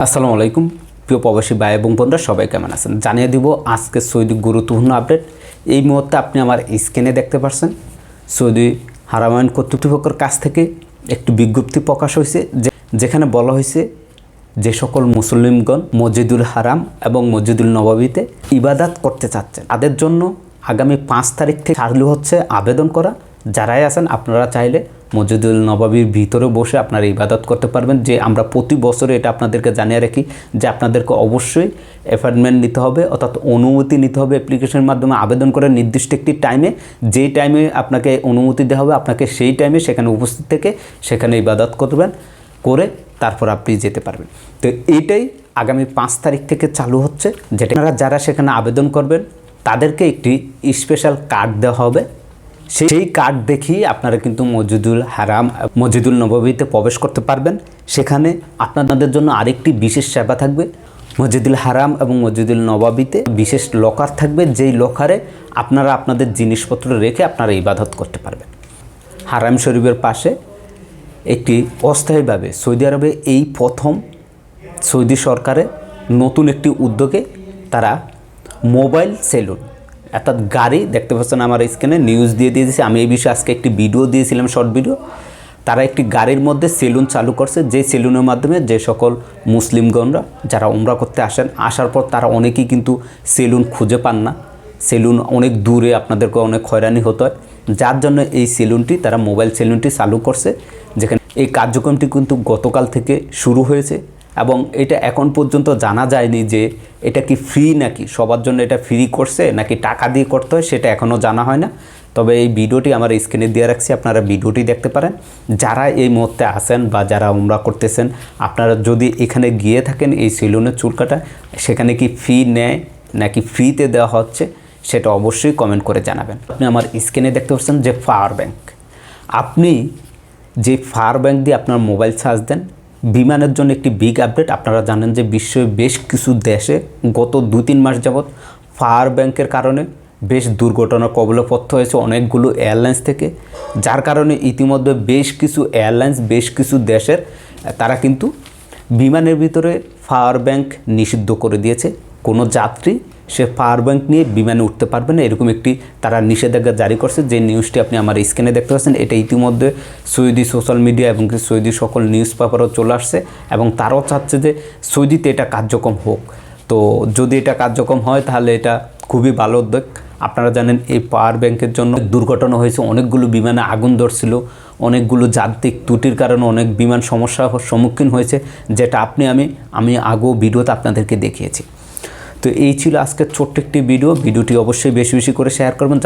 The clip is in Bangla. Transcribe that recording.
আসসালামু আলাইকুম। প্রিয় প্রবাসী ভাই এবং বোনরা, সবাই কেমন আছেন? জানিয়ে দিব আজকে সৌদি গুরুত্বপূর্ণ আপডেট। এই মুহূর্তে আপনি আমার স্ক্রিনে দেখতে পাচ্ছেন সৌদি হারামায়ন কর্তৃপক্ষের কাছ থেকে একটি বিজ্ঞপ্তি প্রকাশ হয়েছে, যে- যেখানে বলা হয়েছে যে সকল মুসলিমগণ মসজিদুল হারাম এবং মসজিদুল নবাবিতে ইবাদাত করতে চাচ্ছেন। তাদের জন্য আগামী পাঁচ তারিখ থেকে চালু হচ্ছে আবেদন করা। যারাই আছেন, আপনারা চাইলে মসজিদুল নবাবির ভিতরে বসে আপনারা ইবাদত করতে পারবেন। যে আমরা প্রতি বছরে এটা আপনাদেরকে জানিয়ে রাখি যে আপনাদেরকে অবশ্যই অ্যাপয়েন্টমেন্ট নিতে হবে, অর্থাৎ অনুমতি নিতে হবে অ্যাপ্লিকেশনের মাধ্যমে। আবেদন করে নির্দিষ্ট একটি টাইমে যেই টাইমে আপনাকে অনুমতি দেওয়া হবে, আপনাকে সেই টাইমে সেখানে উপস্থিত থেকে সেখানে ইবাদত করবেন, করে তারপর আপনি যেতে পারবেন। তো এইটাই আগামী পাঁচ তারিখ থেকে চালু হচ্ছে। যেটা যারা সেখানে আবেদন করবেন, তাদেরকে একটি স্পেশাল কার্ড দেওয়া হবে। সেই কার্ড দেখিয়ে আপনারা কিন্তু মসজিদুল হারাম মসজিদুল নববীতে প্রবেশ করতে পারবেন। সেখানে আপনাদের জন্য আরেকটি বিশেষ সেবা থাকবে। মসজিদুল হারাম এবং মসজিদুল নবাবিতে বিশেষ লকার থাকবে, যেই লকারে আপনারা আপনাদের জিনিসপত্র রেখে আপনারা ইবাদত করতে পারবেন। হারাম শরীফের পাশে একটি অস্থায়ীভাবে সৌদি আরবে এই প্রথম সৌদি সরকারে নতুন একটি উদ্যোগে তারা মোবাইল সেলুন অর্থাৎ গাড়ি দেখতে পাচ্ছেন আমার স্ক্রিনে নিউজ দিয়ে দিয়েছি। আমি এই বিষয়ে আজকে একটি ভিডিও দিয়েছিলাম শর্ট ভিডিও তারা একটি গাড়ির মধ্যে সেলুন চালু করছে, যে সেলুনের মাধ্যমে যে সকল মুসলিমগণরা যারা উমরা করতে আসেন, আসার পর তারা অনেকেই কিন্তু সেলুন খুঁজে পান না। সেলুন অনেক দূরে আপনাদেরকে অনেক হয়রানি হতে হয়। যার জন্য এই সেলুনটি তারা মোবাইল সেলুনটি চালু করছে। যেখানে এই কার্যক্রমটি কিন্তু গতকাল থেকে শুরু হয়েছে। এবং এটা এখন পর্যন্ত জানা যায়নি যে এটা কি ফ্রি নাকি? সবার জন্য এটা ফ্রি করছে নাকি টাকা দিয়ে করতে হয় সেটা এখনও জানা হয় না। তবে এই ভিডিওটি আমার স্ক্রিনে দিয়ে রাখছি, আপনারা ভিডিওটি দেখতে পারেন। যারা এই মুহূর্তে আসেন বা যারা উমরা করতেছেন, আপনারা যদি এখানে গিয়ে থাকেন এই সেলুনের চুল কাটা সেখানে কি ফি নেয় নাকি ফ্রিতে দেওয়া হচ্ছে, সেটা অবশ্যই কমেন্ট করে জানাবেন। আপনি আমার স্ক্রিনে দেখতে পাচ্ছেন যে পাওয়ার ব্যাংক আপনি যে পাওয়ার ব্যাংক দিয়ে আপনার মোবাইল চার্জ দেন বিমানের জন্য একটি বিগ আপডেট আপনারা জানেন যে বিশ্বের বেশ কিছু দেশে গত দু তিন মাস যাবৎ পাওয়ার ব্যাংকের কারণে বেশ দুর্ঘটনার কবলে পড়তে হয়েছে অনেকগুলো এয়ারলাইন্স থেকে। যার কারণে ইতিমধ্যে বেশ কিছু এয়ারলাইন্স, বেশ কিছু দেশের, তারা কিন্তু বিমানের ভিতরে পাওয়ার ব্যাংক নিষিদ্ধ করে দিয়েছে। কোনো যাত্রী সে পাওয়ার ব্যাংক নিয়ে বিমানে উঠতে পারবে না। এরকম একটি তারা নিষেধাজ্ঞা জারি করছে। যে নিউজটি আপনি আমার স্ক্রিনে দেখতে পাচ্ছেন, এটা ইতিমধ্যে সৌদি সোশ্যাল মিডিয়া এবং সৌদি সকল নিউজ পেপারও চলে আসছে এবং তারাও চাচ্ছে যে সৌদিতে এটা কার্যক্রম হোক। তো যদি এটা কার্যক্রম হয়, তাহলে এটা খুবই ভালো উদ্যোগ। আপনারা জানেন, এই পাওয়ার ব্যাংকের জন্য দুর্ঘটনা হয়েছে। অনেকগুলো বিমানে আগুন ধরছিল। অনেকগুলো যান্ত্রিক ত্রুটির কারণে অনেক বিমান সমস্যার সম্মুখীন হয়েছে। যেটা আপনি, আমি আমি আগেও ভিডিওতে আপনাদেরকে দেখিয়েছি। তো এই ছিল আজকের ছোট্ট একটি ভিডিও ভিডিওটি অবশ্যই বেশি বেশি করে শেয়ার করবেন